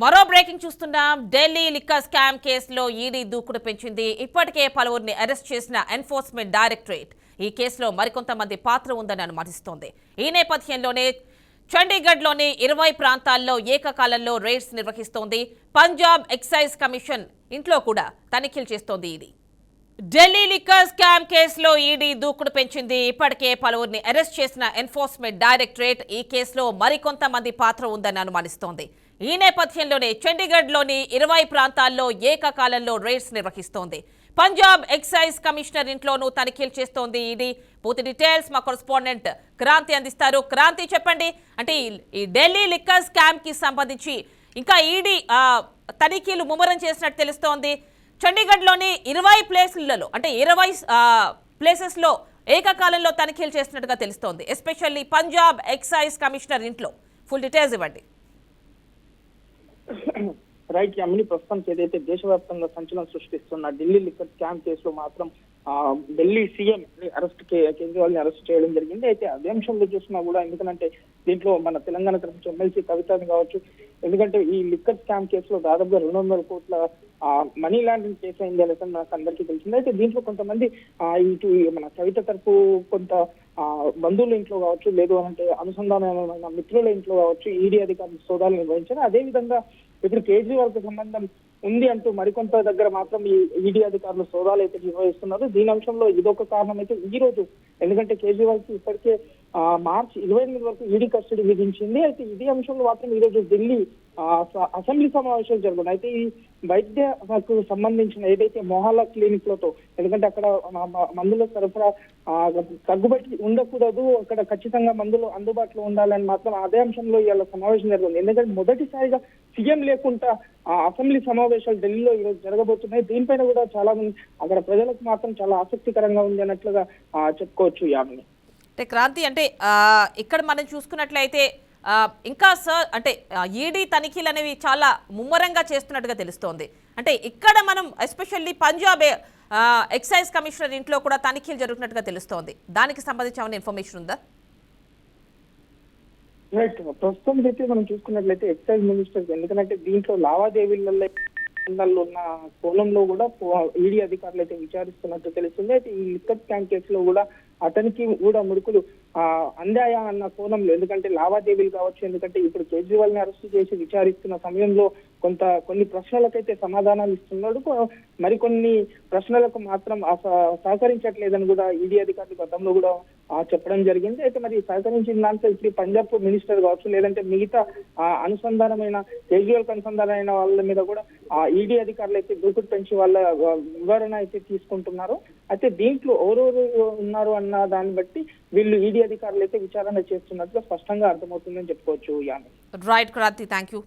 మరో బ్రేకింగ్ చూస్తున్నాం. Delhi liquor scam కేసులో ఈడీ దూకుడు పెంచింది. ఇప్పటికే పలువురిని అరెస్ట్ చేసిన ఎన్ఫోర్స్మెంట్ డైరెక్టరేట్. ఈ కేసులో మరికొంతమంది పాత్ర ఉందని అనుమానిస్తోంది ఈ నేపథ్యంలోనే చండీగఢ్లోని ఇరవై ప్రాంతాల్లో ఏకకాలంలో రేడ్స్ నిర్వహిస్తోంది. పంజాబ్ ఎక్సైజ్ కమిషన్ ఇంట్లో కూడా తనిఖీలు చేస్తోంది ఈడీ. ఢిల్లీ లిక్కర్ స్కామ్ కేసులో ఈడీ దూకుడు పెంచింది. ఇప్పటికే పలువురిని అరెస్ట్ చేసిన ఎన్ఫోర్స్మెంట్ డైరెక్టరేట్ ఈ కేసులో మరికొంతమంది పాత్ర ఉందని అనుమానిస్తోంది. ఈ నేపథ్యంలోనే చండీగఢ్లోని ఇరవై ప్రాంతాల్లో ఏకకాలంలో రేడ్స్ నిర్వహిస్తోంది. పంజాబ్ ఎక్సైజ్ కమిషనర్ ఇంట్లోనూ తనిఖీలు చేస్తోంది ఈడీ. పూర్తి డీటెయిల్స్ మా కొరస్పాండెంట్ క్రాంతి అందిస్తారు. క్రాంతి చెప్పండి. అంటే ఈ- ఢిల్లీ లిక్కర్ స్కామ్కి సంబంధించి ఇంకా ఈడీ తనిఖీలు ముమ్మరం చేసినట్టు తెలుస్తోంది. చండీగఢ్లోని ఇరవై ప్లేసులలో అంటే ఇరవై ప్లేసెస్లో ఏకకాలంలో తనిఖీలు చేసినట్టుగా తెలుస్తోంది. ఎస్పెషల్లీ పంజాబ్ ఎక్సైజ్ కమిషనర్ ఇంట్లో. ఫుల్ డీటెయిల్స్ ఇవ్వండి. రైట్ యామిని ప్రస్తుతానికి ఏదైతే దేశవ్యాప్తంగా సంచలనం సృష్టిస్తున్న ఢిల్లీ లిక్కర్ స్కామ్ కేసులో మాత్రం ఢిల్లీ సీఎం అరెస్ట్ కేజ్రీవాల్ని అరెస్ట్ చేయడం జరిగింది. అయితే అదే అంశంలో చూసినా కూడా ఎందుకంటే దీంట్లో మన తెలంగాణ తరఫు ఎమ్మెల్సీ కవితని కావచ్చు ఎందుకంటే ఈ లిక్కర్ స్కామ్ కేసులో దాదాపుగా రెండు వందల కోట్ల మనీ లాండరింగ్ కేసు అయింది అనేది మనకు అందరికీ తెలిసింది. అయితే దీంట్లో కొంతమంది ఇటు మన కవిత తరఫు కొంత బంధువుల ఇంట్లో కావచ్చు లేదు అంటే అనుసంధానమైన మిత్రుల ఇంట్లో కావచ్చు ఈడీ అధికారులు సోదాలు నిర్వహించారు. అదే విధంగా ఇప్పుడు కేజ్రీవాల్కు సంబంధం ఉంది అంటూ మరికొంత దగ్గర మాత్రం ఈ ఈడీ అధికారులు సోదాలు అయితే నిర్వహిస్తున్నారు. దీని అంశంలో ఇదొక కారణం అయితే ఈ రోజు ఎందుకంటే కేజ్రీవాల్కి ఇప్పటికే మార్చి ఇరవై ఎనిమిది వరకు ఈడీ కస్టడీ విధించింది. అయితే ఇదే అంశంలో మాత్రం ఈ రోజు ఢిల్లీ అసెంబ్లీ సమావేశాలు జరుగుతున్నాయి. అయితే ఈ వైద్యకు సంబంధించిన ఏదైతే మొహాలా క్లినిక్లతో ఎందుకంటే అక్కడ మందుల సరఫరా తగ్గుబట్టి ఉండకూడదు అక్కడ ఖచ్చితంగా మందులు అందుబాటులో ఉండాలని మాత్రం అదే అంశంలో ఇవాళ సమావేశం జరుగుతుంది. ఎందుకంటే మొదటిసారిగా సీఎం లేకుండా ఆ అసెంబ్లీ సమావేశాలు ఢిల్లీలో ఈరోజు జరగబోతున్నాయి. దీనిపైన కూడా చాలా మంది అక్కడ ప్రజలకు మాత్రం చాలా ఆసక్తికరంగా ఉంది అన్నట్లుగా చెప్పుకోవచ్చు యామిని. అంటే క్రాంతి అంటే ఇక్కడ మనం చూసుకున్నట్లయితే ఇంకా సార్ అంటే ఈడీ తనిఖీలు అనేవి చాలా ముమ్మరంగా చేస్తున్నట్టుగా తెలుస్తోంది. అంటే ఇక్కడ మనం ఎస్పెషల్లీ పంజాబ్ ఎక్సైజ్ కమిషనర్ ఇంట్లో కూడా తనిఖీలు జరుగుతున్నట్టుగా తెలుస్తోంది. దానికి సంబంధించి ఏమైనా ఇన్ఫర్మేషన్ ఉందా? రైట్ ప్రస్తుతం అయితే మనం చూసుకున్నట్లయితే ఎక్సైజ్ మినిస్టర్ ఎందుకంటే దీంట్లో లావాదేవీలలో ఉన్న కోణంలో కూడా ఈడీ అధికారులు అయితే విచారిస్తున్నట్టు తెలుస్తుంది. అయితే ఈ లిక్కర్ స్కామ్ కేసులో కూడా అతనికి కూడా ముడుకులు అందాయా అన్న కోణంలో ఎందుకంటే లావాదేవీలు కావచ్చు ఎందుకంటే ఇప్పుడు కేజ్రీవాల్ని అరెస్ట్ చేసి విచారిస్తున్న సమయంలో కొంత కొన్ని ప్రశ్నలకైతే సమాధానాలు ఇస్తున్నాడు. మరికొన్ని ప్రశ్నలకు మాత్రం సహకరించట్లేదని కూడా ఈడీ అధికారులు గతంలో కూడా చెప్పడం జరిగింది. అయితే మరి సహకరించిన దాంట్లో ఇప్పుడు పంజాబ్ మినిస్టర్ కావచ్చు లేదంటే మిగతా అనుసంధానమైన కేజ్రీవాల్ అనుసంధానమైన వాళ్ళ మీద కూడా ఆ ఈడీ అధికారులు అయితే దూకుడు పెంచి వాళ్ళ వివరణ అయితే తీసుకుంటున్నారు. అయితే దీంట్లో ఎవరెవరు ఉన్నారు అన్న దాన్ని బట్టి వీళ్ళు ఈడీ అధికారులు అయితే విచారణ చేస్తున్నట్లు స్పష్టంగా అర్థమవుతుందని చెప్పుకోవచ్చు Yami. Right Kranthi thank you